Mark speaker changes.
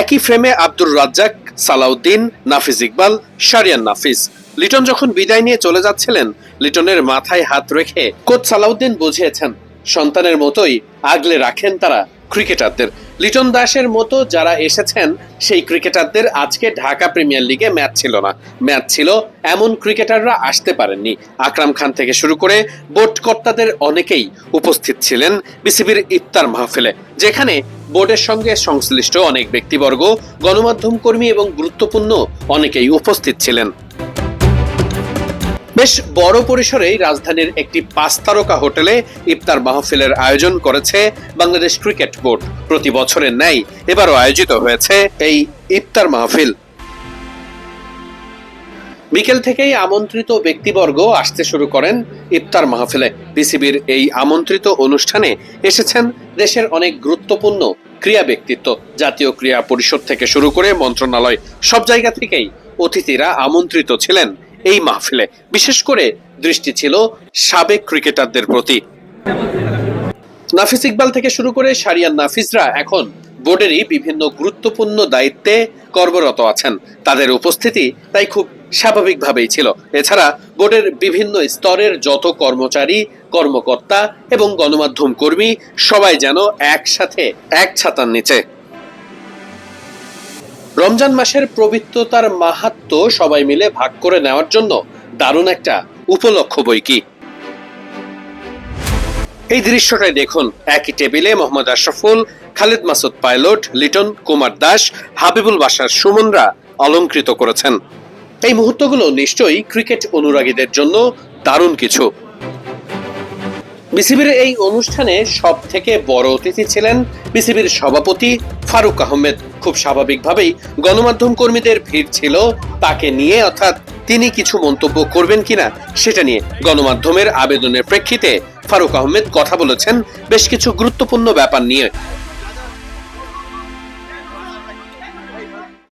Speaker 1: একই ফ্রেমে আব্দুর রাজ্জাক, সালাউদ্দিন নাফিজ ইকবাল, শারিয়ান নাফিস। লিটন যখন বিদায় নিয়ে চলে যাচ্ছিলেন, লিটনের মাথায় হাত রেখে কোচ সালাউদ্দিন বুঝিয়েছেন, সন্তানের মতোই আগলে রাখেন তারা ক্রিকেটারদের। লিটন দাসের মতো যারা এসেছেন, সেই ক্রিকেটারদের আজকে ঢাকা প্রিমিয়ার লিগে ম্যাচ ছিল না। ম্যাচ ছিল, এমন ক্রিকেটাররা আসতে পারেননি। আকরাম খান থেকে শুরু করে বোর্ড কর্তাদের অনেকেই উপস্থিত ছিলেন বিসিবির ইফতার মাহফিলে, যেখানে বোর্ডের সঙ্গে সংশ্লিষ্ট অনেক ব্যক্তিবর্গ, গণমাধ্যম কর্মী এবং গুরুত্বপূর্ণ অনেকেই উপস্থিত ছিলেন। বেশ বড় পরিসরেই রাজধানীর একটি পাঁচ তারকা হোটেলে ইফতার মাহফিলের আয়োজন করেছে বাংলাদেশ ক্রিকেট বোর্ড। প্রতি বছরের ন্যায় এবারও আয়োজিত হয়েছে এই ইফতার মাহফিল। বিকেল থেকেই আমন্ত্রিত ব্যক্তিবর্গ আসতে শুরু করেন ইফতার মাহফিলে। বিসিবির এই আমন্ত্রিত অনুষ্ঠানে এসেছেন দেশের অনেক গুরুত্বপূর্ণ ক্রিয়া ব্যক্তিত্ব। জাতীয় ক্রিয়া পরিষদ থেকে শুরু করে মন্ত্রণালয়, সব জায়গা থেকেই অতিথিরা আমন্ত্রিত ছিলেন এই মাহফিলে। বিশেষ করে দৃষ্টি ছিল সাবেক ক্রিকেটারদের প্রতি। নাফিস ইকবাল থেকে শুরু করে সারিয়ান নাফিসরা এখন বোর্ডেরই বিভিন্ন গুরুত্বপূর্ণ দায়িত্বে কর্মরত আছেন। তাদের উপস্থিতি তাই খুব স্বাভাবিকভাবেই ছিল। এছাড়া বোর্ডের বিভিন্ন স্তরের যত কর্মচারী, কর্মকর্তা এবং গণমাধ্যম কর্মী সবাই যেন একসাথে এক ছাতার নিচে। রমজান মাসের পবিত্রতার মাহাত্ম সবাই মিলে ভাগ করে নেওয়ার জন্য দারুণ একটা উপলক্ষ বই কি? এই দৃশ্যটাই দেখুন। একই টেবিলে মোহাম্মদ আশরাফুল, খালিদ মাসুদ পাইলট, লিটন কুমার দাস, হাবিবুল বাসার সুমনরা অলঙ্কৃত করেছেন। এই মুহূর্তগুলো নিশ্চয়ই ক্রিকেট অনুরাগীদের জন্য দারুণ কিছু। বিসিবির এই অনুষ্ঠানে সব থেকে বড় অতিথি ছিলেন বিসিবির সভাপতি ফারুক আহমেদ। খুব স্বাভাবিকভাবেই গণমাধ্যম কর্মীদের ভিড় ছিল তাকে নিয়ে, অর্থাৎ তিনি কিছু মন্তব্য করবেন কিনা সেটা নিয়ে। গণমাধ্যমের আবেদনের প্রেক্ষিতে ফারুক আহমেদ কথা বলেছেন বেশ কিছু গুরুত্বপূর্ণ ব্যাপার নিয়ে।